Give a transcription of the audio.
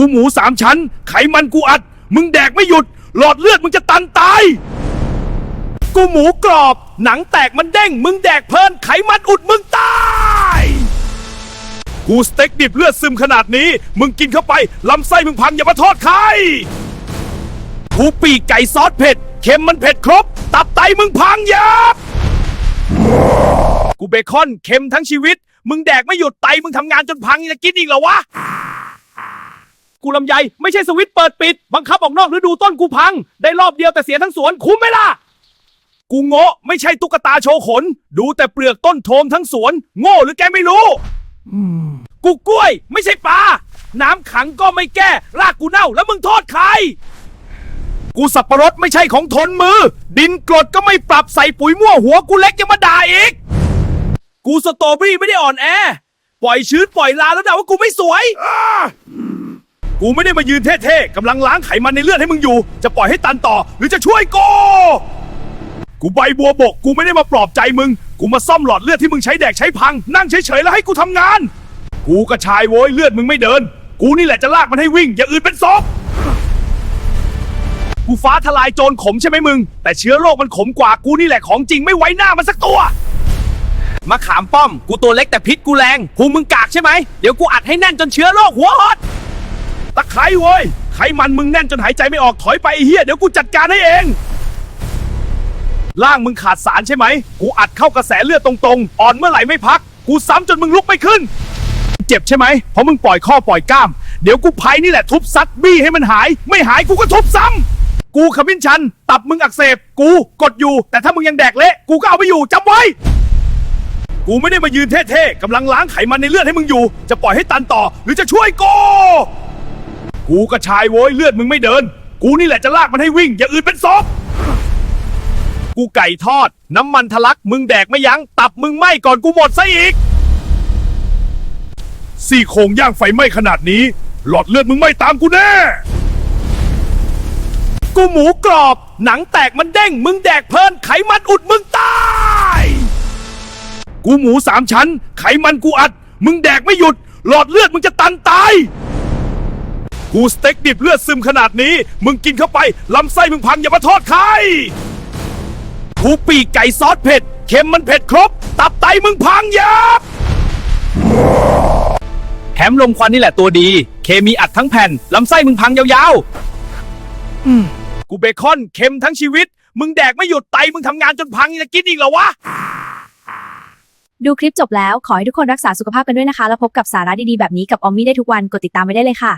กูหมูสามชั้น ไขมันกูอัด มึงแดกไม่หยุด หลอดเลือดมึงจะตันตาย กูหมูกรอบ หนังแตกมันเด้ง มึงแดกเพลินไขมันอุดมึงตาย กูสเต็กดิบเลือดซึมขนาดนี้ มึงกินเข้าไปลำไส้มึงพังอย่ามาโทษใครกูปีกไก่ซอสเผ็ดเค็มมันเผ็ดครบ ตับไตมึงพังยับกูเบคอนเค็มทั้งชีวิต มึงแดกไม่หยุดไตมึงทำงานจนพังจะกินอีกเหรอวะ กูลำไยไม่ใช่สวิตช์เปิดปิด บังคับออกนอกฤดูต้นกูพัง ได้รอบเดียวแต่เสียทั้งสวนคุ้มไหมล่ะ กูโง่ไม่ใช่ตุ๊กตาโชว์ขน ดูแต่เปลือกต้นโทมทั้งสวน โง่หรือแกไม่รู้ กูกล้วย ไม่ใช่ปลา น้ำขังก็ไม่แก้ รากกูเน่า แล้วมึงโทษใคร กูสับปะรดไม่ใช่ของทนมือ ดินกรดก็ไม่ปรับใส่ปุ๋ยมั่วหัวกูเล็กยังมาด่าอีก กูสตรอเบอรี่ไม่ได้อ่อนแอ ปล่อยชื้นปล่อยลาแล้วด่าว่ากูไม่สวยอ้า กูไม่ได้มายืนเท่ๆกำลังล้างไขมันในเลือดให้มึงอยู่ จะปล่อยให้ตันต่อ หรือจะช่วยกูกูใบบัวบก กูไม่ได้มาปลอบใจมึง กูมาซ่อมหลอดเลือดที่มึงใช้แดกใช้พัง นั่งเฉยๆแล้วให้กูทำงาน กูกระชายโว้ยเลือดมึงไม่เดิน กูนี่แหละจะลากมันให้วิ่ง อย่าอื่นเป็นศพกูฟ้าทลายโจรขมใช่ไหมมึง แต่เชื้อโรคมันขมกว่ากูนี่แหละของจริงไม่ไว้หน้ามันสักตัวมะขามป้อม กูตัวเล็กแต่พิษกูแรงหูมึงกากใช่ไหมเดี๋ยวกูอัดให้แน่นจนเชื้อโรคหัวหด ตะไคร้เว้ยไขมันมึงแน่นจนหายใจไม่ออกถอยไปไอ้เหี้ยเดี๋ยวกูจัดการให้เองร่างมึงขาดสารใช่ไหม กูอัดเข้ากระแสเลือดตรงๆ อ่อนเมื่อไหร่ไม่พัก กูซ้ำจนมึงลุกไม่ขึ้น เจ็บใช่ไหม เพราะมึงปล่อยข้อปล่อยกล้าม เดี๋ยวกูไพนี่แหละทุบซัดบี้ให้มันหาย ไม่หายกูก็ทุบซ้ำ กูขมิ้นชัน ตับมึงอักเสบ กูกดอยู่ แต่ถ้ามึงยังแดกเละ กูก็เอาไปอยู่จำไว้ กูไม่ได้มายืนเท่ๆกำลังล้างไขมันในเลือดให้มึงอยู่ จะปล่อยให้ตันต่อ หรือจะช่วยกู กูกระชายโว้ยเลือดมึงไม่เดิน กูนี่แหละจะลากมันให้วิ่ง อย่าอื่นเป็นศพกูไก่ทอด น้ำมันทะลักมึงแดกไม่ยั้งตับมึงไหม้ก่อนกูหมดซะอีกซี่โครงย่างไฟไหม้ขนาดนี้ หลอดเลือดมึงไม่ตามกูแน่ กูหมูกรอบ หนังแตกมันเด้ง มึงแดกเพลินไขมันอุดมึงตาย กูหมูสามชั้น ไขมันกูอัด มึงแดกไม่หยุด หลอดเลือดมึงจะตันตาย กูสเต็กดิบเลือดซึมขนาดนี้ มึงกินเข้าไปลำไส้มึงพังอย่ามาโทษใครกูปีกไก่ซอสเผ็ดเค็มมันเผ็ดครบ ตับไตมึงพังยับแถมลมควันนี่แหละตัวดี เคมีอัดทั้งแผ่นลำไส้มึงพังยาวๆอืมกูเบคอนเค็มทั้งชีวิต มึงแดกไม่หยุดไตมึงทำงานจนพังจะกินอีกเหรอวะดูคลิปจบแล้วขอให้ทุกคนรักษาสุขภาพกันด้วยนะคะ แล้วพบกับสาระดีๆ แบบนี้กับออมมี่ได้ทุกวัน กดติดตามไว้ได้เลยค่ะ